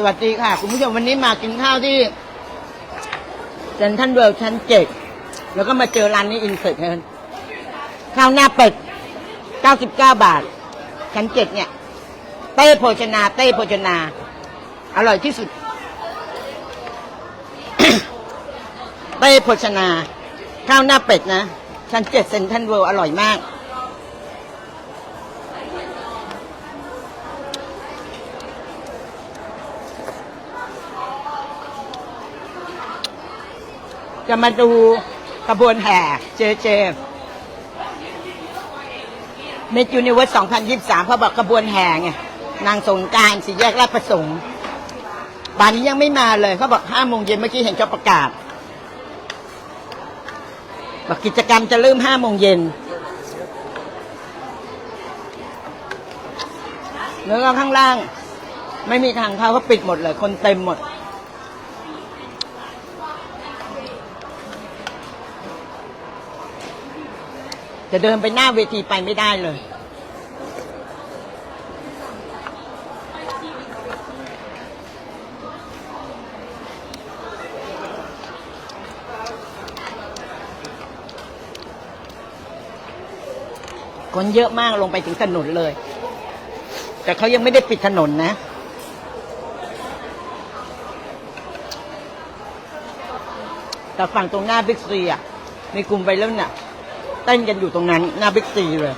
สวัสดีค่ะ คุณผู้ชมวันนี้มากินข้าวที่เซนทันเวิลด์ชั้นเจ็ดแล้วก็มาเจอร้านนี้อินเสิร์ตกันข้าวหน้าเป็ด 99 บาท ชั้นเจ็ดเนี่ย เต้โภชนา เต้โภชนา อร่อยที่สุด เต้โภชนา ข้าวหน้าเป็ดนะ ชั้นเจ็ดเซนทันเวิลด์อร่อยมาก จะมาดูกระบวนแห่เจเจเมจูนิเวิร์ส2023เขาบอกกระบวนแห่ไงนางสงการสี่แยกราชประสงค์ป่านนี้ยังไม่มาเลยเขาบอกห้าโมงเย็นเมื่อกี้เห็นเขาประกาศบอกกิจกรรมจะเริ่มห้าโมงเย็นแล้วก็ข้างล่าง ไม่มีทางเข้าเขาปิดหมดเลย คนเต็มหมด จะเดินไปหน้าเวทีไปไม่ได้เลย คนเยอะมากลงไปถึงถนนเลย แต่เขายังไม่ได้ปิดถนนนะแต่ฝั่งตรงหน้าบิ๊กซีอะ มีกลุ่มไปแล้วน่ะ เต้นกันอยู่ตรงนั้น หน้าบิ๊กซีเลย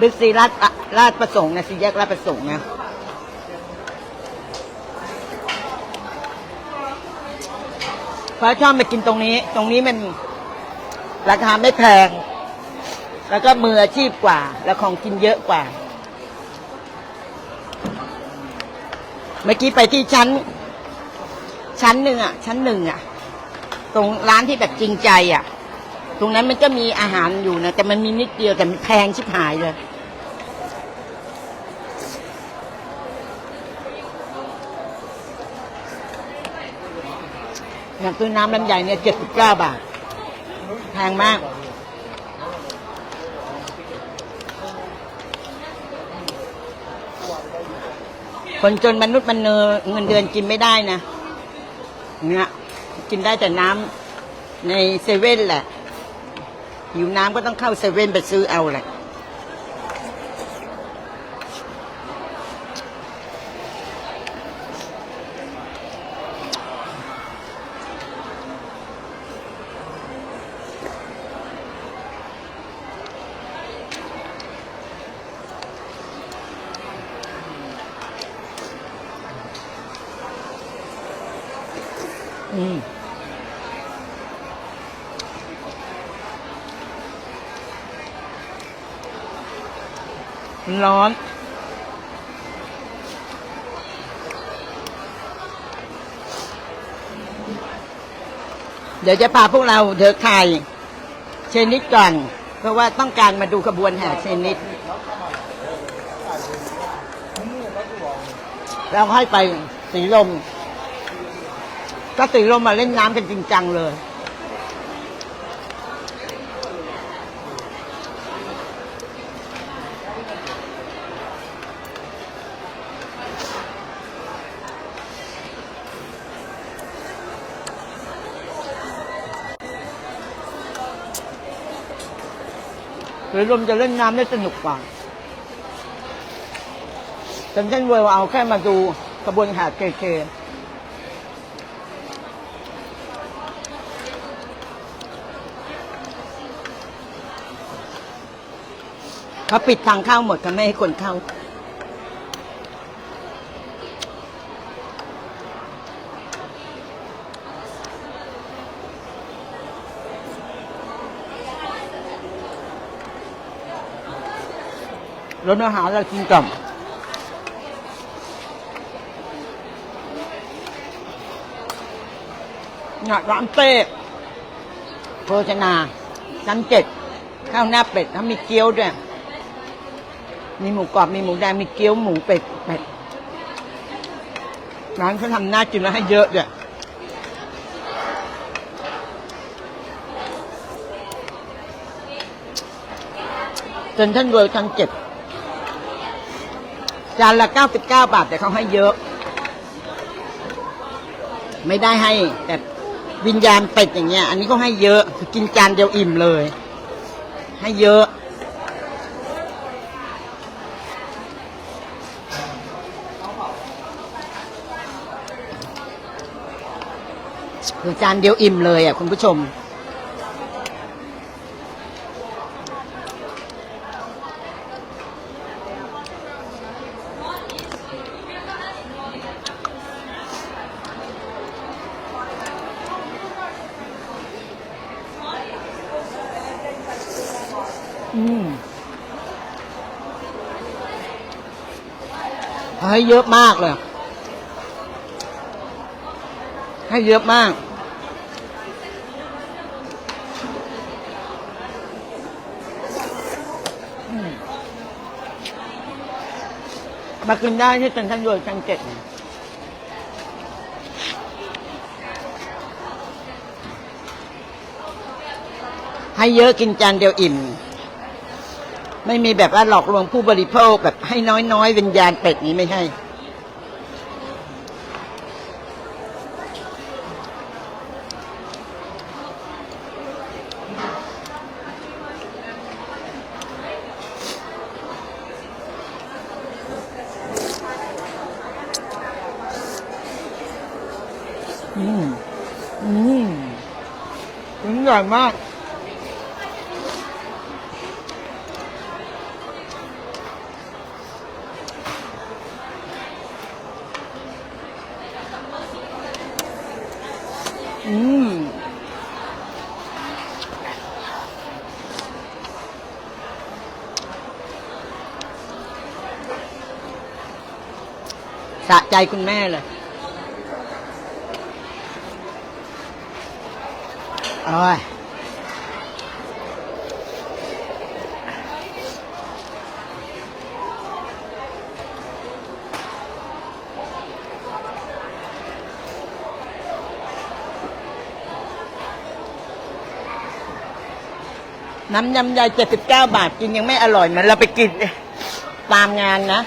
บิ๊กซีลาดลาดประสงค์นะสี่แยกลาดประสงค์นะเพราะชอบมากินตรงนี้ ตรงนี้มันราคาไม่แพง แล้วก็มืออาชีพกว่า แล้วของกินเยอะกว่า เมื่อกี้ไปที่ชั้น ชั้นหนึ่งอะ ชั้นหนึ่งอะ ตรงร้านที่แบบจริงใจอะ ตรงนั้นมันก็มีอาหารอยู่นะ แต่มันมีนิดเดียวแต่มันแพงชิบหายเลย อย่างซื้อน้ำลำไยเนี่ยเจ็ดสิบเก้าบาท แพงมากคนจนมนุษย์มันเนอเงินเดือนกินไม่ได้นะ เนี่ยกินได้แต่น้ำในเซเว่นแหละหิวน้ำก็ต้องเข้าเซเว่นไปซื้อเอาแหละ มันร้อน เดี๋ยวจะพาพวกเราเดินไทยเชนิดก่อน เพราะว่าต้องการมาดูขบวนแห่เชนิด แล้วค่อยไปสีลม ก็สีลมมาเล่นน้ำกันจริงจังเลย หรือลมจะเล่นน้ำได้สนุกกว่าฉันเช่นเวลเอาแค่มาดูกระบวนแห่เคเคเขาปิดทางเข้าหมดเขาไม่ให้คนเข้า รถอาหารเรากินก่อนเนี่ยร้านเต้โภชนาชั้นเจ็ดข้าวหน้าเป็ดแล้วมีเกี๊ยวด้วย มีหมูกรอบ มีหมูแดง มีเกี๊ยวหมูเป็ดเป็ดร้านเขาทำน่ากินแล้วให้เยอะด้วยจนท่านเวิร์ชั้นเจ็ด จานละ 99 บาท แต่เขาให้เยอะ ไม่ได้ให้ แต่วิญญาณเป็ดอย่างเงี้ย อันนี้ก็ให้เยอะคือกินจานเดียวอิ่มเลย ให้เยอะ คือจานเดียวอิ่มเลยอะคุณผู้ชม อืมให้เยอะมากเลย ให้เยอะมากมมากินได้ที่เซ็นทรัลเวิลด์ชั้นเจ็ดให้เยอะกินจานเดียวอิ่ม ไม่มีแบบว่าหลอกลวงผู้บริโภคแบบให้น้อยๆวิญญาณเป็ดนี้ไม่ให้อืม อืมถึงใหญ่มาก อืม สะใจคุณแม่เลยโอ้ยน้ำยำใหญ่เจ็ดสิบเก้าบาทกินยังไม่อร่อยเหมือนเราไปกินตามงานนะ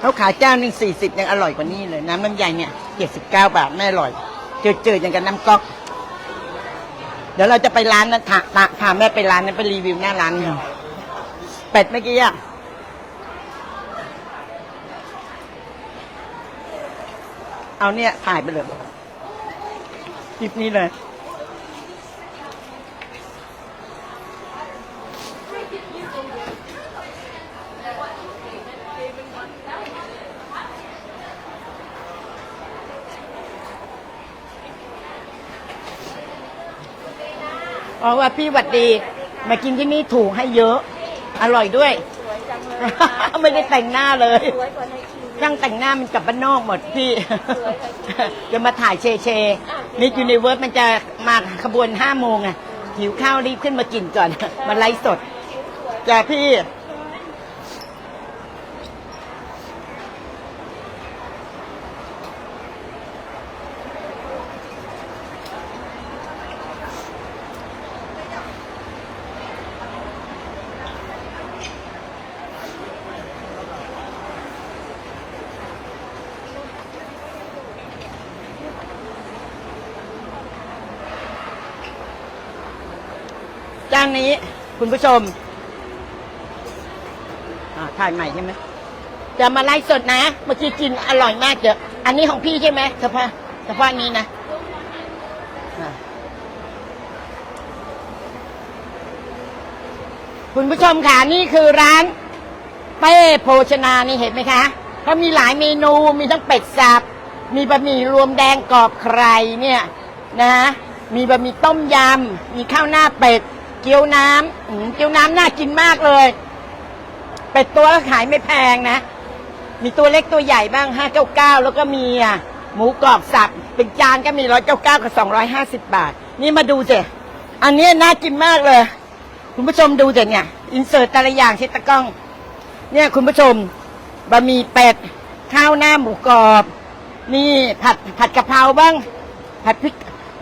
เขาขายเจ้าหนึ่งสี่สิบยังอร่อยกว่านี้เลย น้ำน้ำใหญ่เนี่ยเจ็ดสิบเก้าบาทไม่อร่อยเจอๆอย่างกับน้ำก๊อก เดี๋ยวเราจะไปร้านนั้นพาพาพาแม่ไปร้านนั้นไปรีวิวหน้าร้านเนี่ยเป็ดเมื่อกี้อะเอาเนี่ยถ่ายไปเลยคลิปนี้เลย อ๋อว่าพี่หวัดดี มากินที่นี่ถูกให้เยอะ อร่อยด้วย สวยจังเลยไม่ได้แต่งหน้าเลย สวยกว่าในทีวี ช่างแต่งหน้ามันกลับบ้านนอกหมดพี่ จะมาถ่ายเชเชมิสยูนิเวิร์สมันจะมาขบวนห้าโมงอะหิวข้าวรีบขึ้นมากินก่อน มาไลฟ์สด แต่พี่ จานนี้ คุณผู้ชมถ่ายใหม่ใช่ไหมจะมาไลฟ์สดนะ เมื่อกี้กินอร่อยมากเดี๋ยวอันนี้ของพี่ใช่ไหมเฉพาะเฉพาะนี้นะคุณผู้ชมค่ะนี่คือร้านเป้โภชนานี่เห็นไหมคะเขามีหลายเมนูมีทั้งเป็ดสับมีบะหมี่รวมแดงกรอบใครเนี่ยนะมีบะหมี่ต้มยำมีข้าวหน้าเป็ด กี๊ยวน้ำอืมเกี๊ยวน้ำน่ากินมากเลย เป็ดตัวก็ขายไม่แพงนะ มีตัวเล็กตัวใหญ่บ้างห้าเก้าเก้าแล้วก็มีอะหมูกรอบสับเป็นจานก็มีร้อยเก้าเก้ากับสองร้อยห้าสิบบาท นี่มาดูเจอันนี้น่ากินมากเลย คุณผู้ชมดูเจเนี่ยอินเสิร์ตแต่ละอย่างเชตตะกล้อง เนี่ยคุณผู้ชมบะหมี่เป็ด ข้าวหน้าหมูกรอบ นี่ผัดผัดกะเพราบ้าง ผัดพริก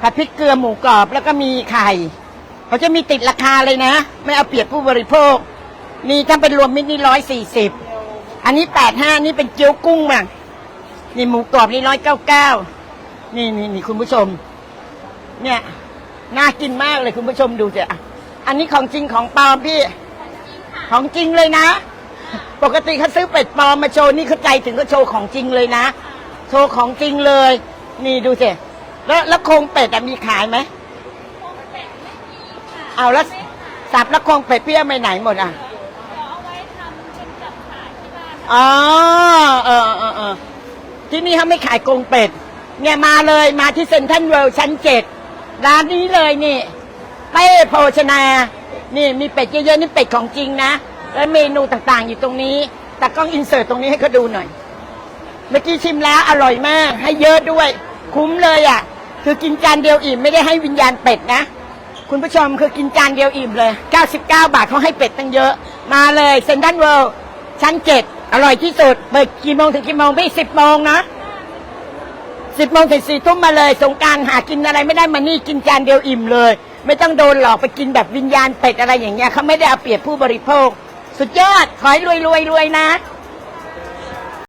ผัดพริกเกลือหมูกรอบแล้วก็มีไข่ เขาจะมีติดราคาเลยนะ ไม่เอาเปรียบผู้บริโภคนี่ถ้าเป็นรวมมิตรนี่ร้อยสี่สิบอันนี้แปดห้านี่เป็นเกี๊ยวกุ้งมั่งนี่หมูกรอบนี่ร้อยเก้าเก้านี่นี่นี่คุณผู้ชม เนี่ยน่ากินมากเลยคุณผู้ชมดูสิอะอันนี้ของจริงของปลอมพี่ ของจริงเลยนะ ปกติเขาซื้อเป็ดปลอมมาโชว์นี่เขาใจถึงก็โชว์ของจริงเลยนะ โชว์ของจริงเลย นี่ดูสิแล้วแล้วโครงเป็ดอะมีขายไหม เอาแล้วสับแล้วโครงเป็ดพี่เอาไปไหนหมดอะอ๋อเออเออเออที่นี่เขาไม่ขายโครงเป็ด เนี่ยมาเลยมาที่เซ็นทรัลเวิลด์ชั้นเจ็ดร้านนี้เลยนี่เป้โภชนา นี่มีเป็ดเยอะๆนี่เป็ดของจริงนะ แล้วเมนูต่างๆอยู่ตรงนี้ แต่กล้องอินเสิร์ตตรงนี้ให้เขาดูหน่อย เมื่อกี้ชิมแล้วอร่อยมาก ให้เยอะด้วย คุ้มเลยอะ คือกินจานเดียวอิ่มไม่ได้ให้วิญญาณเป็ดนะ คุณผู้ชมคือกินจานเดียวอิ่มเลย 99 บาทเขาให้เป็ดตั้งเยอะ มาเลยเซนทรัลเวิลด์ชั้นเจ็ดอร่อยที่สุด เปิดกี่โมงถึงกี่โมงพี่สิบโมงนะสิบโมงถึงสี่ทุ่มมาเลยสงการหากินอะไรไม่ได้มานี่กินจานเดียวอิ่มเลย ไม่ต้องโดนหลอกไปกินแบบวิญญาณเป็ดอะไรอย่างเงี้ยเขาไม่ได้เอาเปรียบผู้บริโภค สุดยอด ขอให้รวยรวยรวยนะ